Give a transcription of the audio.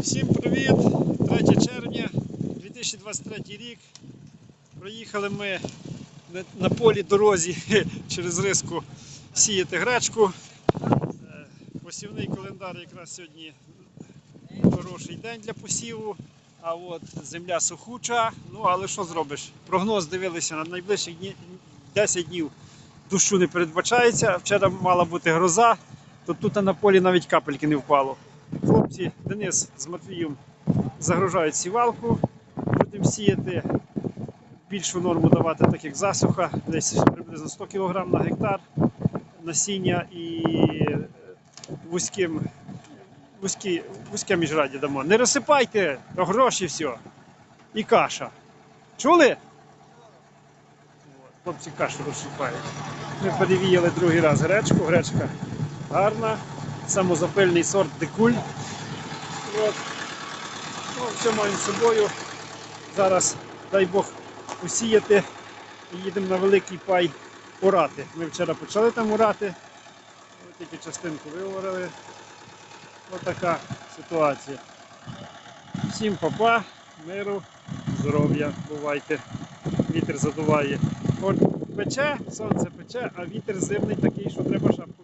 Всім привіт! 3 червня 2023 рік. Проїхали ми на- полі дорозі через риску сіяти гречку. Е, Посівний календар якраз сьогодні хороший день для посіву. А от земля сухуча. Ну але що зробиш? Прогноз дивилися на найближчі 10 днів дощу не передбачається. Вчора мала бути гроза, то тут на полі навіть капельки не впало. Хлопці Денис з Матвієм загружають сівалку. Будемо сіяти більшу норму давати, так як засуха, десь приблизно 100 кг на гектар насіння і вузьким, вузькі, вузьке міжраді дамо. Не розсипайте, то гроші все. І каша. Чули? Хлопці кашу розсипають. Ми перевіяли другий раз гречку. Гречка гарна. Самозапильний сорт декуль. От. Ну, все маємо з собою. Зараз, дай Бог, посіяти і їдемо на великий пай орати. Ми вчора почали там орати, тільки частинку виговорили. Ось така ситуація. Всім папа, миру, здоров'я, бувайте. Вітер задуває. От пече, сонце пече, а вітер зимний такий, що треба шапку.